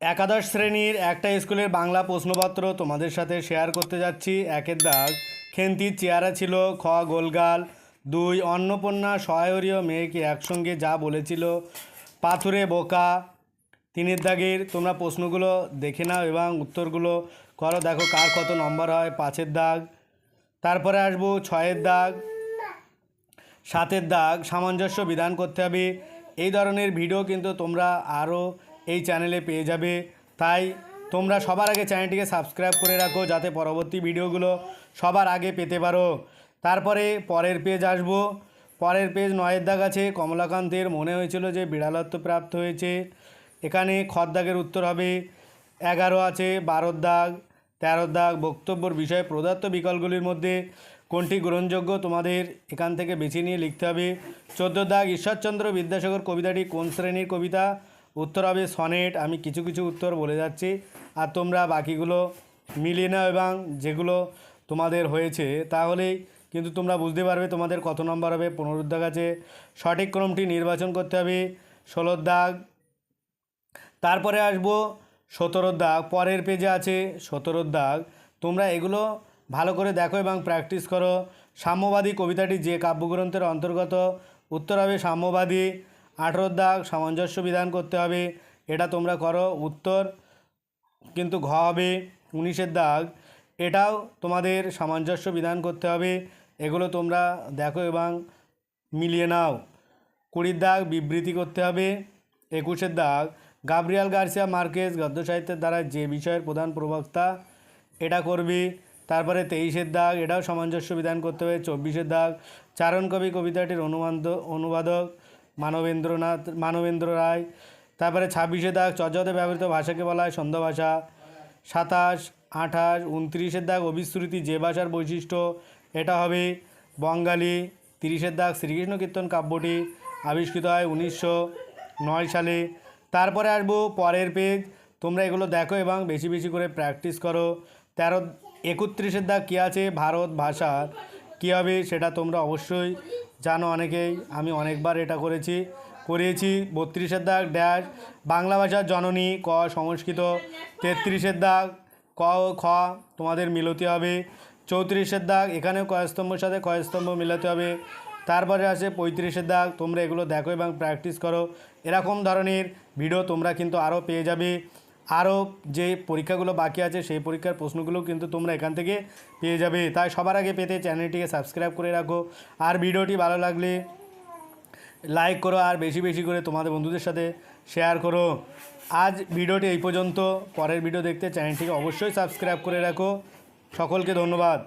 একাদশ শ্রেণির একটা স্কুলের বাংলা প্রশ্নপত্র তোমাদের সাথে শেয়ার করতে যাচ্ছি। একের দাগ, খেন্তির চেয়ারা ছিল, খ, গোলগাল, দুই, অন্নপূর্ণা, সহায়রীয় মেয়েকে একসঙ্গে যা বলেছিল, পাথুরে, বোকা। তিনের দাগের, তোমরা প্রশ্নগুলো দেখে নাও এবং উত্তরগুলো করো। দেখো কার কত নম্বর হয়, পাঁচের দাগ। তারপরে আসব ছয়ের দাগ, সাতের দাগ, সামঞ্জস্য বিধান করতে হবে। এই ধরনের ভিডিও কিন্তু তোমরা আরও এই চ্যানেলে পেয়ে যাবে। তাই তোমরা সবার আগে চ্যানেলটিকে সাবস্ক্রাইব করে রাখো যাতে পরবর্তী ভিডিওগুলো সবার আগে পেতে পারো। তারপরে পরের পেজ আসব। পরের পেজ নয়ের দাগ আছে। কমলাকান্তের মনে হয়েছিল যে বিড়ালত্ব প্রাপ্ত হয়েছে। এখানে খর দাগের উত্তর হবে। এগারো আছে, বারোর দাগ, তেরোর দাগ, বক্তব্যর বিষয়ে প্রদত্ত বিকল্পগুলির মধ্যে কোনটি গ্রহণযোগ্য তোমাদের এখান থেকে বেছে নিয়ে লিখতে হবে। চোদ্দ দাগ, ঈশ্বরচন্দ্র বিদ্যাসাগর কবিতাটি কোন শ্রেণির কবিতা? উত্তর হবে সনেট, আমি কিছু কিছু উত্তর বলে যাচ্ছি। আর তোমরা বাকিগুলো মিলিয়ে নাও এবং যেগুলো তোমাদের হয়েছে, তাহলেই কিন্তু তোমরা বুঝতে পারবে তোমাদের কত নম্বর হবে। পনেরো দাগ আছে সঠিক ক্রমটি নির্বাচন করতে হবে। ষোলোর দাগ। তারপরে আসব সতেরোর দাগ। পরের পেজে আছে সতেরোর দাগ। তোমরা এগুলো ভালো করে দেখো এবং প্র্যাকটিস করো। সাম্যবাদী কবিতাটি যে কাব্যগ্রন্থের অন্তর্গত, উত্তর হবে সাম্যবাদী। আঠেরোর দাগ, সামঞ্জস্য বিধান করতে হবে, এটা তোমরা করো, উত্তর কিন্তু ঘ হবে উনিশের দাগ, এটাও তোমাদের সামঞ্জস্য বিধান করতে হবে, এগুলো তোমরা দেখো এবং মিলিয়ে নাও। কুড়ির দাগ, বিবৃতি করতে হবে, একুশের দাগ, গাব্রিয়াল গার্সিয়া মার্কেজ গদ্য সাহিত্যের দ্বারা যে বিষয়ের প্রধান প্রবক্তা, এটা করবি, তারপরে তেইশের দাগ, এটাও সামঞ্জস্য বিধান করতে হবে, চব্বিশের দাগ, চারণ কবি কবিতাটির অনুবাদ, অনুবাদক মানবেন্দ্রনাথ, মানবেন্দ্র রায়, তারপরে ছাব্বিশে দাগ চর্যাতে ব্যবহৃত ভাষাকে বলা হয় ছন্দ ভাষা। সাতাশ, আঠাশ, উনত্রিশের দাগ অবিশ্রুতি যে ভাষার বৈশিষ্ট্য, এটা হবে বঙ্গালী। তিরিশের দাগ, শ্রীকৃষ্ণ কীর্তন কাব্যটি আবিষ্কৃত হয় উনিশশো নয় সালে। তারপরে আসব পরের পেজ তোমরা এগুলো দেখো এবং বেশি বেশি করে প্র্যাকটিস করো। তেরো, একত্রিশের দাগ কী আছে? ভারত ভাষার। কী হবে? সেটা তোমরা অবশ্যই জানো অনেকেই, আমি অনেকবার এটা করেছি। করিয়েছি, বত্রিশের দাগ, ড্যাশ, বাংলা ভাষার জননী, ক, সংস্কৃত, তেত্রিশের দাগ, ক ও খ, তোমাদের মিলতে হবে। চৌত্রিশের দাগ, এখানেও কয়স্তম্ভর সাথে কয়স্তম্ভ মিলাতে হবে। তারপরে আসে পঁয়ত্রিশের দাগ, তোমরা এগুলো দেখো এবং প্র্যাকটিস করো। এরকম ধরনের ভিডিও তোমরা কিন্তু আরও পেয়ে যাবে। আরও যে পরীক্ষাগুলো বাকি আছে, সেই পরীক্ষার প্রশ্নগুলো কিন্তু তোমরা এখান থেকে পেয়ে যাবে। তাই সবার আগে পেতে চ্যানেলটিকে সাবস্ক্রাইব করে রাখো। আর ভিডিওটি ভালো লাগলে লাইক করো আর বেশি বেশি করে তোমাদের বন্ধুদের সাথে শেয়ার করো। আজ ভিডিওটি এই পর্যন্ত। পরের ভিডিও দেখতে চ্যানেলটিকে অবশ্যই সাবস্ক্রাইব করে রাখো। সকলকে ধন্যবাদ।